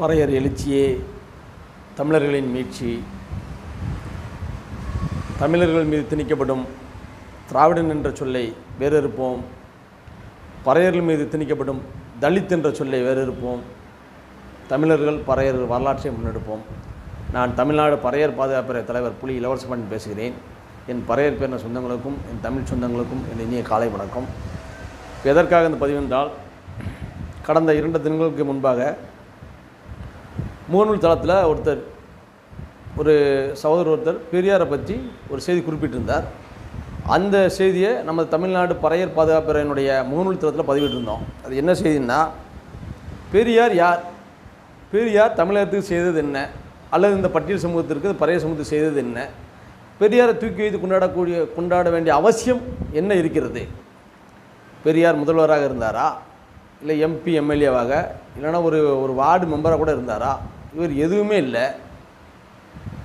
பறையர் எழுச்சியே தமிழர்களின் மீட்சி. தமிழர்கள் மீது திணிக்கப்படும் திராவிடன் என்ற சொல்லை வேறறுப்போம். பறையர்கள் மீது திணிக்கப்படும் தலித் என்ற சொல்லை வேறறுப்போம். தமிழர்கள் பறையர்கள் வரலாற்றை முன்னெடுப்போம். நான் தமிழ்நாடு பறையர் பாதுகாப்புறை தலைவர் புலி இளவரசமன் பேசுகிறேன். என் பறையர் பேரின சொந்தங்களுக்கும் என் தமிழ் சொந்தங்களுக்கும் என் இனிய காலை வணக்கம். எதற்காக இந்த பதிவு என்றால் கடந்த இரண்டு தினங்களுக்கு முன்பாக முகநூல் தளத்தில் ஒருத்தர் ஒரு சகோதரர் ஒருத்தர் பெரியாரை பற்றி ஒரு செய்தி குறிப்பிட்டிருந்தார். அந்த செய்தியை நம்ம தமிழ்நாடு பறையர் பாதுகாப்புறையினுடைய முகநூல் தளத்தில் பதிவிட்டிருந்தோம். அது என்ன செய்தின்னா பெரியார் யார்? பெரியார் தமிழகத்துக்கு செய்தது என்ன? அல்லது இந்த பட்டியல் சமூகத்திற்கு பறைய சமூகத்துக்கு செய்தது என்ன? பெரியாரை தூக்கி வைத்து கொண்டாடக்கூடிய கொண்டாட வேண்டிய அவசியம் என்ன இருக்கிறது? பெரியார் முதல்வராக இருந்தாரா? இல்லை எம்பி எம்எல்ஏவாக இல்லைன்னா ஒரு ஒரு வார்டு மெம்பராக கூட இருந்தாரா? இவர் எதுவுமே இல்லை.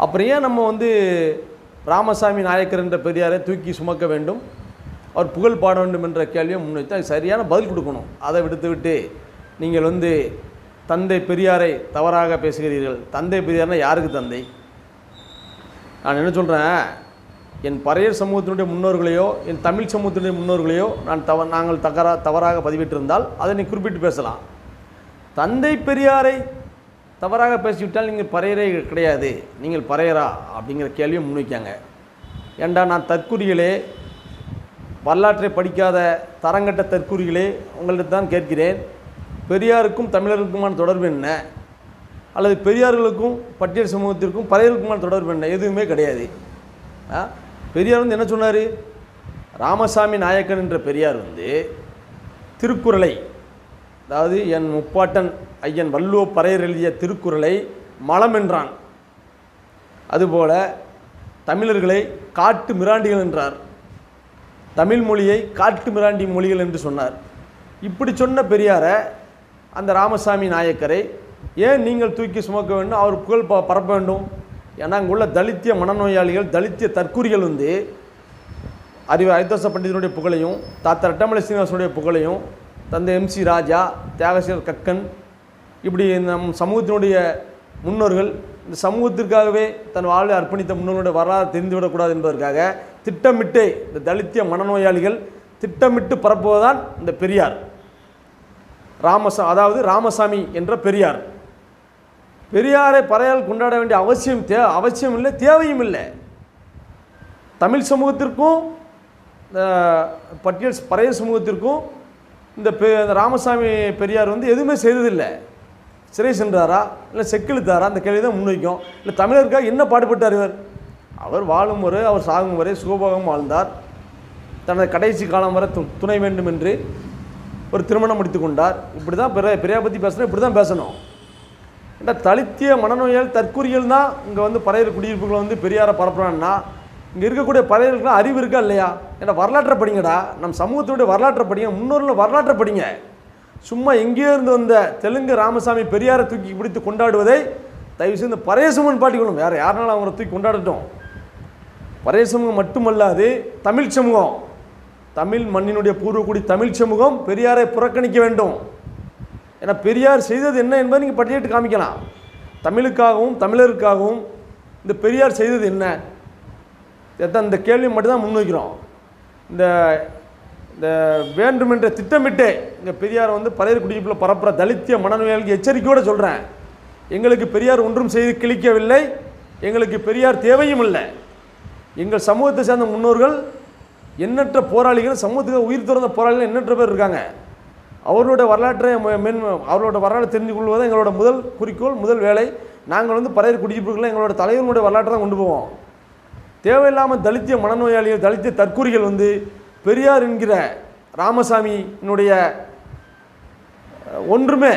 அப்புறம் ஏன் நம்ம வந்து ராமசாமி நாயக்கர் என்ற பெரியாரை தூக்கி சுமக்க வேண்டும்? அவர் புகழ் பாட வேண்டும் என்ற கேள்வியை முன்வைத்து சரியான பதில் கொடுக்கணும். அதை விடுத்து விட்டு நீங்கள் வந்து தந்தை பெரியாரை தவறாக பேசுகிறீர்கள். தந்தை பெரியார்னா யாருக்கு தந்தை? நான் என்ன சொல்கிறேன் என் பறையர் சமூகத்தினுடைய முன்னோர்களையோ என் தமிழ் சமூகத்தினுடைய முன்னோர்களையோ நான் தவ நாங்கள் தகரா தவறாக பதிவிட்டிருந்தால் அதை நீ குறிப்பிட்டு பேசலாம். தந்தை பெரியாரை தவறாக பேசிவிட்டால் நீங்கள் பறையரே கிடையாது. நீங்கள் பறையரா? அப்படிங்கிற கேள்வியை முன்வைக்காங்க ஏண்டா நான் தற்குறிகளே வரலாற்றை படிக்காத தரங்கட்ட தற்குறிகளே உங்கள்கிட்ட தான் கேட்கிறேன். பெரியாருக்கும் தமிழருக்குமான தொடர்பு என்ன? அல்லது பெரியார்களுக்கும் பட்டியல் சமூகத்திற்கும் பறையருக்குமான தொடர்பு என்ன? எதுவுமே கிடையாது. பெரியார் வந்து என்ன சொன்னார்? ராமசாமி நாயக்கன் என்ற பெரியார் வந்து திருக்குறளை அதாவது என் முப்பாட்டன் ஐயன் வள்ளுவ பறையர் எழுதிய திருக்குறளை மலம் என்றான். அதுபோல தமிழர்களை காட்டு மிராண்டிகள் என்றார். தமிழ் மொழியை காட்டு மிராண்டி மொழிகள் என்று சொன்னார். இப்படி சொன்ன பெரியாரை அந்த ராமசாமி நாயக்கரை ஏன் நீங்கள் தூக்கி சுமக்க வேண்டும்? அவர் புகழ் ப பரப்ப வேண்டும். ஏன்னா அங்கே உள்ள தலித்திய மனநோயாளிகள் தலித்திய தற்கூறிகள் வந்து அறிவு அரிதாச பண்டிதனுடைய புகழையும் தாத்தா ரெட்டமலை சீனிவாசனுடைய புகழையும் தந்தை எம்சி ராஜா தியாகசீலர் கக்கன் இப்படி நம் சமூகத்தினுடைய முன்னோர்கள் இந்த சமூகத்திற்காகவே தன் வாழ்வை அர்ப்பணித்த முன்னோர்களுடைய வரலாறு தெரிந்துவிடக்கூடாது என்பதற்காக திட்டமிட்டே இந்த தலித்திய மனநோயாளிகள் திட்டமிட்டு பரப்புவதுதான் இந்த பெரியார். ராமசா அதாவது ராமசாமி என்ற பெரியார். பெரியாரை பறையால் கொண்டாட வேண்டிய அவசியம் தே அவசியம் இல்லை தேவையும் இல்லை. தமிழ் சமூகத்திற்கும் பட்டியல் பறைய சமூகத்திற்கும் இந்த பெ இந்த ராமசாமி பெரியார் வந்து எதுவுமே செய்ததில்லை. சிறை சென்றாரா இல்லை செக்கிழுத்தாரா? அந்த கேள்வி தான் முன்வைக்கும் இல்லை தமிழருக்காக என்ன பாடுபட்டார் இவர்? அவர் வாழும் வரை அவர் சாகும் வரை சுகபோகம் வாழ்ந்தார். தனது கடைசி காலம் வரை து- துணை வேண்டும் என்று ஒரு திருமணம் முடித்து கொண்டார். இப்படி தான் பெரிய பெரியா பற்றி பேசணும் இப்படி தான் பேசணும். ஏன்னா தலித்திய மனநோயால் தற்கூறிகள் தான் இங்கே வந்து பழைய குடியிருப்புகளை வந்து பெரியாரை பரப்புறான்னா இங்கே இருக்கக்கூடிய பறவைகளுக்குலாம் அறிவு இருக்கா இல்லையா? ஏன்னா வரலாற்றை படிங்கடா. நம் சமூகத்தினுடைய வரலாற்றை படிங்க. முன்னோர்கள் வரலாற்றை படிங்க. சும்மா எங்கேயோ இருந்து வந்த தெலுங்கு ராமசாமி பெரியாரை தூக்கி பிடித்து கொண்டாடுவதை தயவு செய்து இந்த பாட்டிக்கணும் வேறு யாருனாலும் அவங்கள தூக்கி கொண்டாடட்டும். பறைய சமூகம் மட்டுமல்லாது தமிழ் சமூகம். தமிழ் மண்ணினுடைய பூர்வக்குடி தமிழ் சமூகம் பெரியாரை புறக்கணிக்க வேண்டும். ஏன்னா பெரியார் செய்தது என்ன என்பதை நீங்கள் பட்டியலிட்டு காமிக்கலாம். தமிழுக்காகவும் தமிழருக்காகவும் இந்த பெரியார் செய்தது என்ன? இதைத்தான் இந்த கேள்வி மட்டும்தான் முன்வைக்கிறோம். இந்த இந்த வேண்டுமென்ற திட்டமிட்டே இங்கே பெரியார் வந்து பழைய குடியிருப்பில் பரப்புகிற தலித்திய மனநோயாளிக்கு எச்சரிக்கையோடு சொல்கிறேன் எங்களுக்கு பெரியார் ஒன்றும் செய்து கிழிக்கவில்லை. எங்களுக்கு பெரியார் தேவையும் இல்லை. எங்கள் சமூகத்தை சேர்ந்த முன்னோர்கள் எண்ணற்ற போராளிகள் சமூகத்துக்கு உயிர் துறந்த போராளிகள் எண்ணற்ற பேர் இருக்காங்க. அவர்களுடைய வரலாற்றை மெ- மென் அவர்களோட வரலாறு தெரிஞ்சு கொள்வது எங்களோட முதல் குறிக்கோள் முதல் வேலை. நாங்கள் வந்து பறையர் குடியிருப்புகளில் எங்களோட தலைவர்களுடைய வரலாற்றை தான் கொண்டு போவோம். தேவையில்லாமல் தலித்திய மனநோயாளிகள் தலித்திய தற்கூறிகள் வந்து பெரியார் என்கிற ராமசாமியினுடைய ஒன்றுமே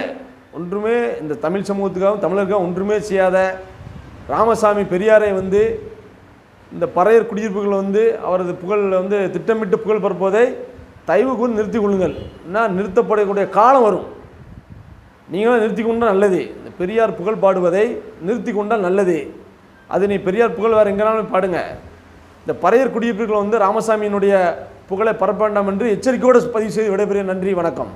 ஒன்றுமே இந்த தமிழ் சமூகத்துக்காகவும் தமிழருக்காக ஒன்றுமே செய்யாத ராமசாமி பெரியாரை வந்து இந்த பறையர் குடியிருப்புகள் வந்து அவரது புகழ் வந்து திட்டமிட்டு புகழ் பரப்புவதை தயவு கூர்ந்து நிறுத்திக் கொள்ளுங்கள். என்ன நிறுத்தப்படக்கூடிய காலம் வரும். நீங்களும் நிறுத்தி கொண்டால் நல்லது. இந்த பெரியார் புகழ் பாடுவதை நிறுத்தி கொண்டால் நல்லது. அது நீ பெரியார் புகழ் வேறு எங்கேனாலும் பாடுங்க. இந்த பறையர் குடியிருப்புகள் வந்து ராமசாமியினுடைய புகழை பரப்ப வேண்டாம் என்று எச்சரிக்கையோடு பதிவு செய்து விடைபெறுகிறேன். நன்றி வணக்கம்.